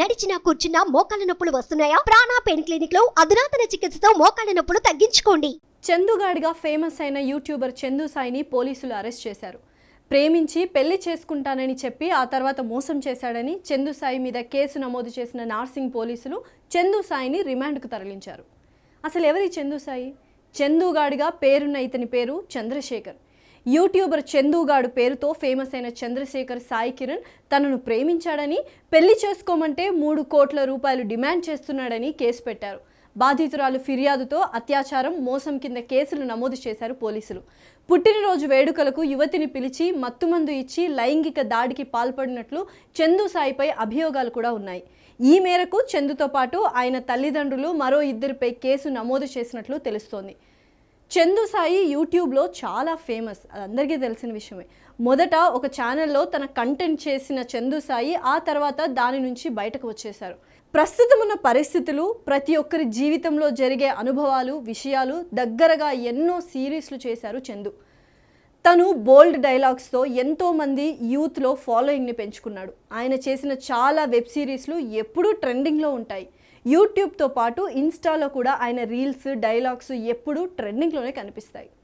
నడిచినా కూర్చున్నా మోకాళ్ళ నొప్పులు వస్తున్నాయా? ప్రాణా పెయిన్ క్లినిక్లో అధునాతన చికిత్సతో మోకాళ్ళ నొప్పులు తగ్గించుకోండి. చందుగాడిగా ఫేమస్ అయిన యూట్యూబర్ చందు సాయిని పోలీసులు అరెస్ట్ చేశారు. ప్రేమించి పెళ్ళి చేసుకుంటానని చెప్పి ఆ తర్వాత మోసం చేశాడని చందు సాయి మీద కేసు నమోదు చేసిన నార్సింగ్ పోలీసులు చందు సాయిని రిమాండ్కు తరలించారు. అసలు ఎవరి చందు సాయి? చందుగాడిగా పేరున్న ఇతని పేరు చంద్రశేఖర్. యూట్యూబర్ చందుగాడు పేరుతో ఫేమస్ అయిన చంద్రశేఖర్ సాయి కిరణ్ తనను ప్రేమించాడని పెళ్ళి చేసుకోమంటే మూడు కోట్ల రూపాయలు డిమాండ్ చేస్తున్నాడని కేసు పెట్టారు. బాధితురాలు ఫిర్యాదుతో అత్యాచారం మోసం కింద కేసులు నమోదు చేశారు పోలీసులు. పుట్టినరోజు వేడుకలకు యువతిని పిలిచి మత్తుమందు ఇచ్చి లైంగిక దాడికి పాల్పడినట్లు చందు సాయిపై అభియోగాలు కూడా ఉన్నాయి. ఈ మేరకు చందుతో పాటు ఆయన తల్లిదండ్రులు మరో ఇద్దరిపై కేసు నమోదు చేసినట్లు తెలుస్తోంది. చందు సాయి యూట్యూబ్లో చాలా ఫేమస్. అది అందరికీ తెలిసిన విషయమే. మొదట ఒక ఛానల్లో తన కంటెంట్ చేసిన చందు సాయి ఆ తర్వాత దాని నుంచి బయటకు వచ్చేశారు. ప్రస్తుతం ఉన్న పరిస్థితులు ప్రతి ఒక్కరి జీవితంలో జరిగే అనుభవాలు విషయాలు దగ్గరగా ఎన్నో సిరీస్లు చేశారు చందు. తను బోల్డ్ డైలాగ్స్తో ఎంతోమంది యూత్లో ఫాలోయింగ్ని పెంచుకున్నాడు. ఆయన చేసిన చాలా వెబ్ సిరీస్లు ఎప్పుడూ ట్రెండింగ్లో ఉంటాయి. యూట్యూబ్తో పాటు ఇన్స్టాలో కూడా ఆయన రీల్స్ డైలాగ్స్ ఎప్పుడూ ట్రెండింగ్లోనే కనిపిస్తాయి.